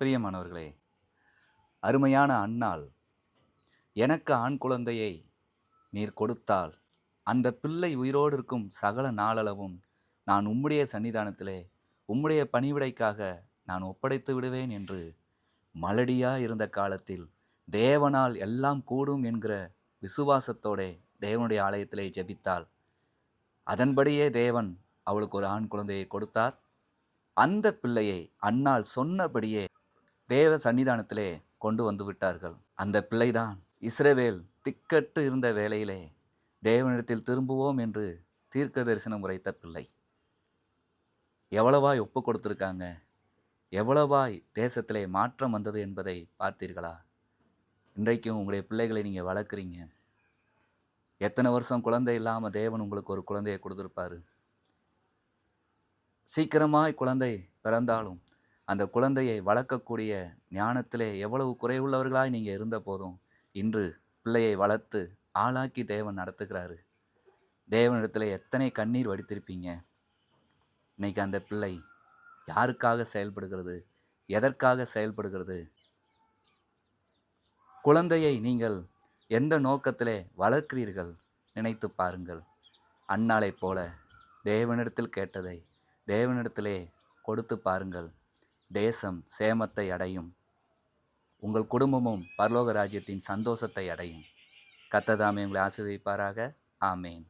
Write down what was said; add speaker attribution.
Speaker 1: பிரியமானவர்களே அருமையான அண்ணால் எனக்கு ஆண் குழந்தையை நீர் கொடுத்தால் அந்த பிள்ளை உயிரோடு இருக்கும் சகல நாளளவும் நான் உம்முடைய சன்னிதானத்திலே உம்முடைய பணிவிடைக்காக நான் ஒப்படைத்து விடுவேன் என்று மலடியா இருந்த காலத்தில் தேவனால் எல்லாம் கூடும் என்கிற விசுவாசத்தோடே தேவனுடைய ஆலயத்திலே ஜெபித்தாள். அதன்படியே தேவன் அவளுக்கு ஒரு ஆண் குழந்தையை கொடுத்தார். அந்த பிள்ளையை அன்னால் சொன்னபடியே தேவ சன்னிதானத்திலே கொண்டு வந்து விட்டார்கள். அந்த பிள்ளைதான் இஸ்ரேவேல் திக்கற்று இருந்த வேளையிலே தேவனிடத்தில் திரும்புவோம் என்று தீர்க்க தரிசனம் உரைத்த பிள்ளை. எவ்வளவாய் ஒப்பு கொடுத்துருக்காங்க? எவ்வளவாய் தேசத்திலே மாற்றம் வந்தது என்பதை பார்த்தீர்களா? இன்றைக்கும் உங்களுடைய பிள்ளைகளை நீங்கள் வளர்க்குறீங்க. எத்தனை வருஷம் குழந்தை இல்லாமல் தேவன் உங்களுக்கு ஒரு குழந்தையை கொடுத்துருப்பாரு? சீக்கிரமாய் குழந்தை பிறந்தாலும் அந்த குழந்தையை வளர்க்கக்கூடிய ஞானத்திலே எவ்வளவு குறைவுள்ளவர்களாய் நீங்கள் இருந்த போதும் இன்று பிள்ளையை வளர்த்து ஆளாக்கி தேவன் நடத்துகிறாரு. தேவனிடத்தில் எத்தனை கண்ணீர் வடித்திருப்பீங்க? இன்னைக்கு அந்த பிள்ளை யாருக்காக செயல்படுகிறது? எதற்காக செயல்படுகிறது? குழந்தையை நீங்கள் எந்த நோக்கத்திலே வளர்க்கிறீர்கள்? நினைத்து பாருங்கள். அன்னாலை போல தேவனிடத்தில் கேட்டதை தேவனிடத்திலே கொடுத்து பாருங்கள். தேசம் சேமத்தை அடையும். உங்கள் குடும்பமும் பரலோக ராஜ்யத்தின் சந்தோஷத்தை அடையும். கத்ததாமே உங்களை ஆசிர்வதிப்பாராக. ஆமேன்.